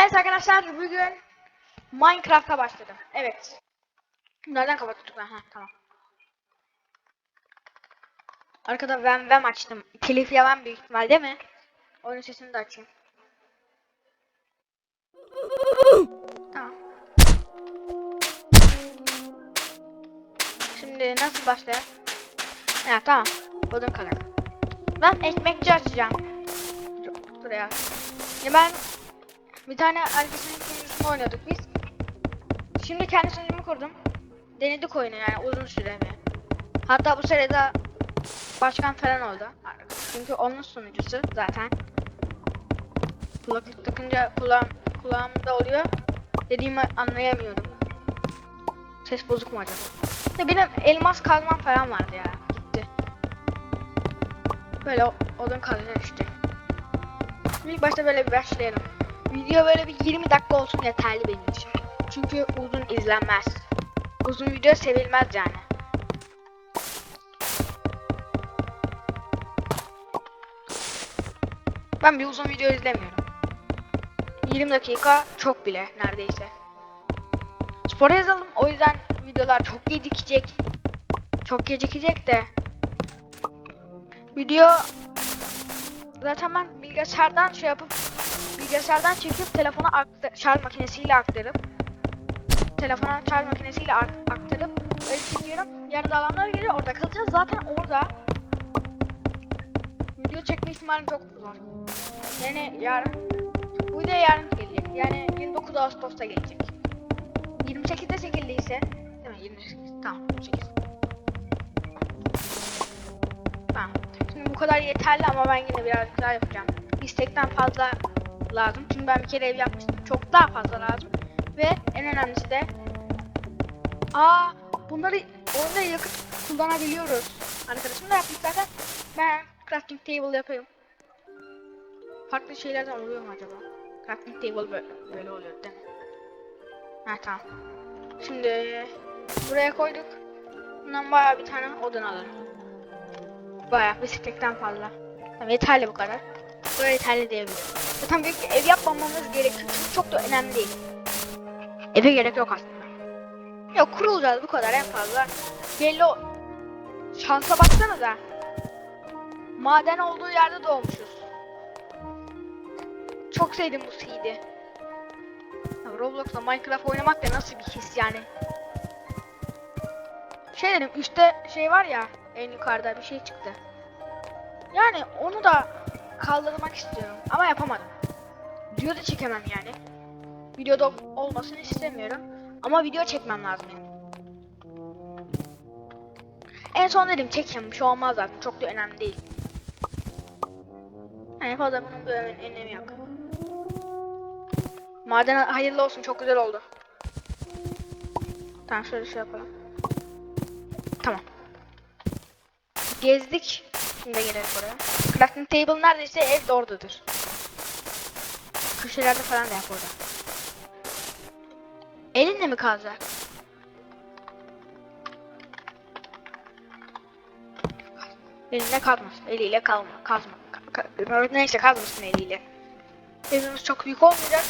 Evet arkadaşlar bugün Minecraft'a başladım. Evet. Nereden kapattık ben? Ha tamam. Arkada ben ben açtım. Telif yemem büyük ihtimal değil mi? Oyun sesini de açayım. Tamam. Şimdi nasıl başlayalım? Ha tamam. Odun kalır. Ben ekmekçi açacağım. Dur- Buraya. Ya ben bir tane arkadaşımın sunucusunu oynadık biz. Şimdi kendi sunucumu kurdum. Denedik oyunu yani uzun süre mi? Hatta bu sırada başkan falan oldu. Çünkü onun sunucusu zaten. Kulaklık takınca kulağım, kulağımda oluyor. Dediğimi anlayamıyorum. Ses bozuk mu acaba? Ya benim elmas kazmam falan vardı ya. Gitti. Böyle odun kazacağım işte. İlk başta böyle bir başlayalım. Video böyle bir 20 dakika olsun yeterli benim için. Çünkü uzun izlenmez. Uzun video sevilmez yani. Ben bir uzun video izlemiyorum. 20 dakika çok bile neredeyse. Spora yazalım o yüzden videolar çok gecikecek. Çok gecikecek de. Video zaten ben bilgisayardan şey yapıp bilgisayardan çekip telefona şarj makinesiyle aktarıp telefona şarj makinesiyle ak- aktarıp öyle çekiyorum. Yarın alanlar geliyor orada kalacağız. Zaten orada video çekme ihtimalim çok zor. Yani yarın bu video yarın gelecek. Yani 29 Ağustos'ta gelecek. 28'de çekildiyse değil mi? 28. Tamam 28. Tamam. Şimdi bu kadar yeterli ama ben yine birazcık daha yapacağım. İstekten fazla lazım. Çünkü ben bir kere ev yapmıştım. Çok daha fazla lazım. Ve en önemlisi de Aa bunları oyunda yakıt kullanabiliyoruz. Arkadaşım da yapmış zaten. Ben crafting table yapayım. Farklı şeylerden oluyor mu acaba? Crafting table böyle, böyle oluyor değil mi? Ha tamam. Şimdi buraya koyduk. Bundan bayağı bir tane odun alalım. Bayağı bisikletten fazla. Tamam, yeterli bu kadar. Böyle yeterli diyebilirim. Zaten büyük bir ev yapmamamız gerekiyor. Çok da önemli değil. Eve gerek yok aslında. Yok kurulacağız bu kadar en fazla. Belli o. Şansa baksana da. Maden olduğu yerde doğmuşuz. Çok sevdim bu seed'i. Roblox'la Minecraft oynamak da nasıl bir his yani. Şey dedim üstte şey var ya en yukarıda bir şey çıktı. Yani onu da kaldırmak istiyorum ama yapamadım. Video da çekemem yani. Videoda olmasını istemiyorum. Ama video çekmem lazım benim. En son dedim çekeceğim bir şey olmaz zaten çok da önemli değil. Yani fazla bunun bir ön- önemi yok. Maden hayırlı olsun çok güzel oldu. Tamam şöyle şey yapalım. Tamam. Gezdik. Şimdi gelelim buraya. Crafting table neredeyse ev de oradadır. Köşelerde falan da yap orada. Elinle mi kalacak? Eline kalmasın. Eliyle kalma. Kazma. Ka- ka- neyse kazmasın eliyle. Evimiz çok büyük olmayacak.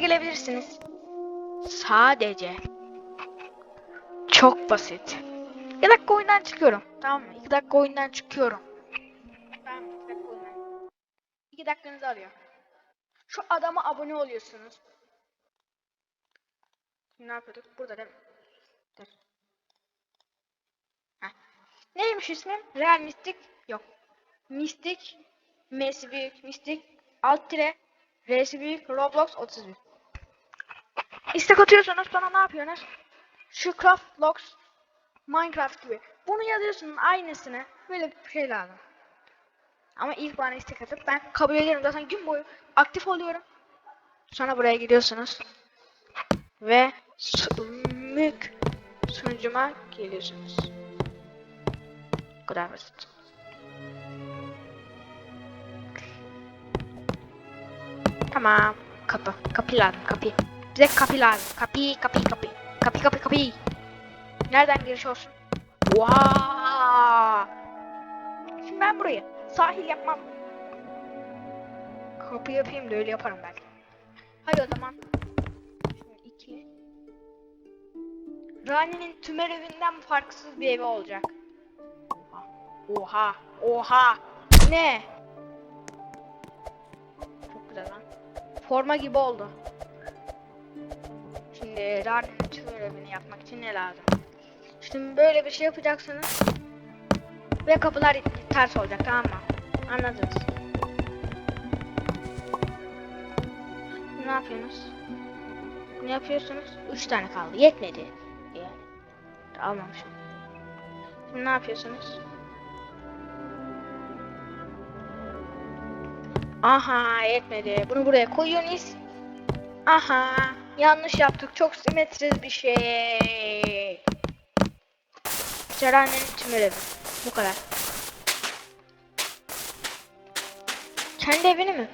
Gelebilirsiniz. Sadece. Çok basit. 2 dakika oyundan çıkıyorum. Tamam mı? 2 dakika oyundan çıkıyorum. Tamam mı? 2 dakika oyundan. 2 dakikanızı alıyor. Şu adama abone oluyorsunuz. Ne yapıyorduk? Burada değil mi? Dur. Heh. Neymiş ismim? Real Mystic yok. Mystic M'si büyük Mystic alt tire R'si büyük Roblox 31. İstek atıyorsanız sonra ne yapıyorsunuz? Şu Craft Logs Minecraft gibi. Bunu yazıyorsunuz aynısını. Böyle bir şey lazım. Ama ilk bana istek atıp ben kabul ediyorum. Zaten gün boyu aktif oluyorum. Sonra buraya gidiyorsunuz. Ve mük sunucuma geliyorsunuz. Bu kadar basit. Tamam. Kapı. Kapı lazım. Kapı. Bize kapı lazım. Kapı, kapı, kapı. Kapı, kapı, kapı. Nereden giriş olsun? Vaa! Şimdi ben burayı sahil yapmam. Kapı yapayım da öyle yaparım belki. Hadi o zaman. Şimdi iki. Rani'nin tümer evinden farksız bir evi olacak. Oha. Oha. Oha. Ne? Çok güzel lan. Forma gibi oldu. Şimdi Rani'nin tümer evini yapmak için ne lazım? Şimdi böyle bir şey yapacaksınız. Ve kapılar ters olacak tamam mı? Anladınız. Ne yapıyorsunuz? Ne yapıyorsunuz? Üç tane kaldı. Yetmedi. Yani. Almamışım. Şimdi ne yapıyorsunuz? Aha yetmedi. Bunu buraya koyuyorsunuz. Aha yanlış yaptık. Çok simetriz bir şey. Ceren'in tümür evi. Bu kadar. Kendi evini mi?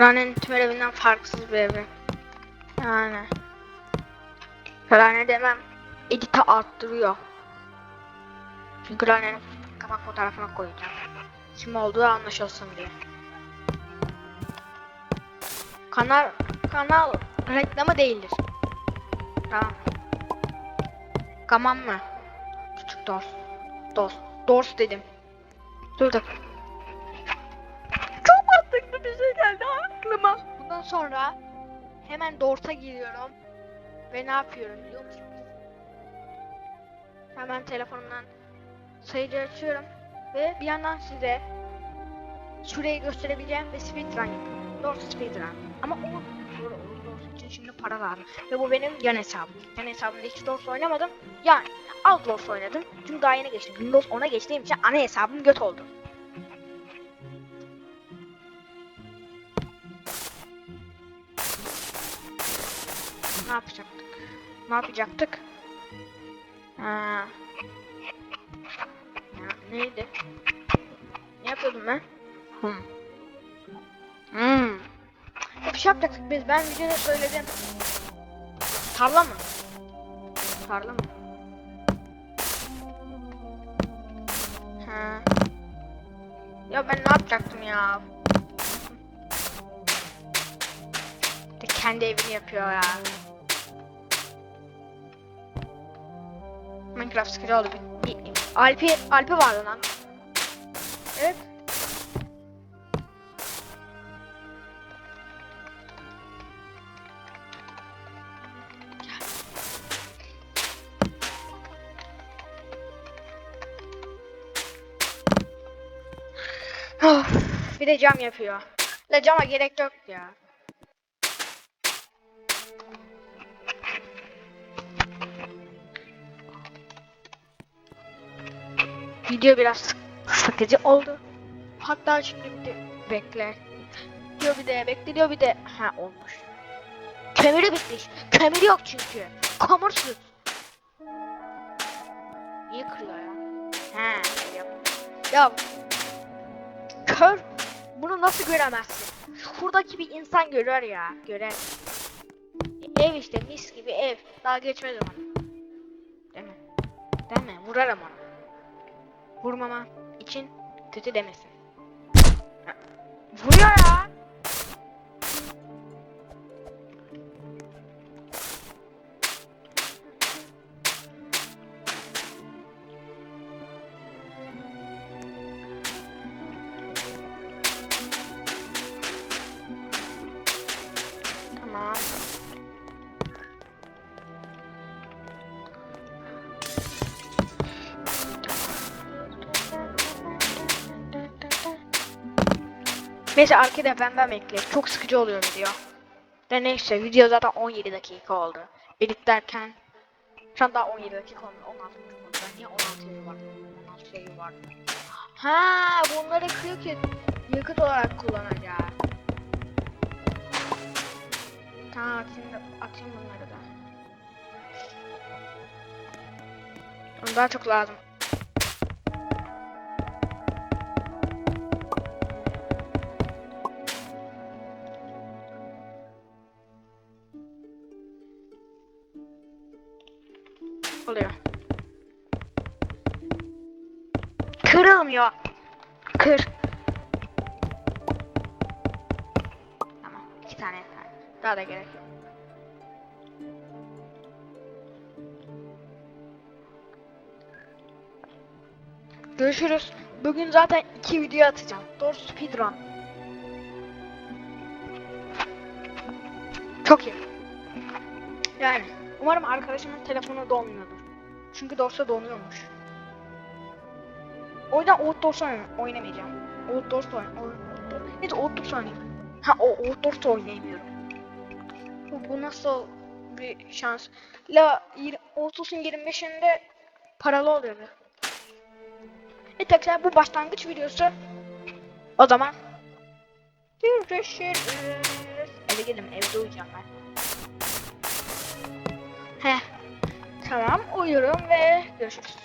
Rane'nin tümör evinden farksız bir evi. Yani. Rane demem. Edit'i arttırıyor. Çünkü Rane'nin kapak fotoğrafına koyacağım. Kim olduğu anlaşılsın diye. Kanal kanal reklamı değildir. Tamam. Tamam mı? Küçük dost. Dost. Dost dedim. Dur dur. Bundan sonra hemen Dort'a giriyorum. Ve ne yapıyorum biliyor musunuz? Hemen telefonumdan sayıcı açıyorum. Ve bir yandan size süreyi gösterebileceğim ve speedrun yapıyorum. Dort speedrun. Ama o zor olur. İçin şimdi para lazım. Ve bu benim yan hesabım. Yan hesabımda hiç Dort oynamadım. Yani Outlaws oynadım. Çünkü daha yeni geçtim. Windows 10'a geçtiğim için ana hesabım göt oldu. Ne yapacaktık? Ne yapacaktık? Ha. Ya, neydi? Ne yapıyordum ben? Hmm. Hmm. Bir şey yapacaktık biz. Ben videoda söyledim. Tarla mı? Tarla mı? Ha. Ya ben ne yapacaktım ya? De kendi evini yapıyor ya. Minecraft skill oldu. Bir, bir, Alpi, Alpi vardı lan. Evet. Bir de cam yapıyor. La cama gerek yok ya. Video biraz sık- sıkıcı oldu. Hatta şimdi bir de bekle. Bekliyor bir de, bekliyor bir de. Ha olmuş. Kömürü bitmiş. Kömür yok çünkü. Komursuz. Niye kırıyor ya? He, yap. Ya kör bunu nasıl göremezsin? Şuradaki bir insan görür ya, görer. Ev işte mis gibi ev. Daha geçmez onu. Değil mi? Değil mi? Vurarım onu. Vurmama için kötü demesin. Vuruyor ya. Neyse arkada benden bekle. Çok sıkıcı oluyor video. De neyse video zaten 17 dakika oldu. Editlerken şu an daha 17 dakika olmuyor. 16 dakika oldu. Ben niye 16 sayı var? 16 sayı var. Ha bunları ki yakıt olarak kullanacağım. Tamam atayım, atayım bunları da. Daha çok lazım. Kırılmıyor. Kır. Tamam. iki tane yeter. Daha da gerek yok. Görüşürüz. Bugün zaten iki video atacağım. Doğrusu speedrun. Çok iyi. Yani umarım arkadaşımın telefonu donmuyordur. Çünkü dorsa donuyormuş. O yüzden Outdoors oynam- oynamayacağım. Outdoors da oyn oyn- Neyse Outdoors oynayayım. Ha o Outdoors oynayamıyorum. Bu, bu nasıl bir şans? La Ağustos'un 25'inde paralı oluyordu. E tekrar bu başlangıç videosu. O zaman görüşürüz. Eve gidelim evde uyuyacağım ben. Heh. Tamam uyuyorum ve görüşürüz.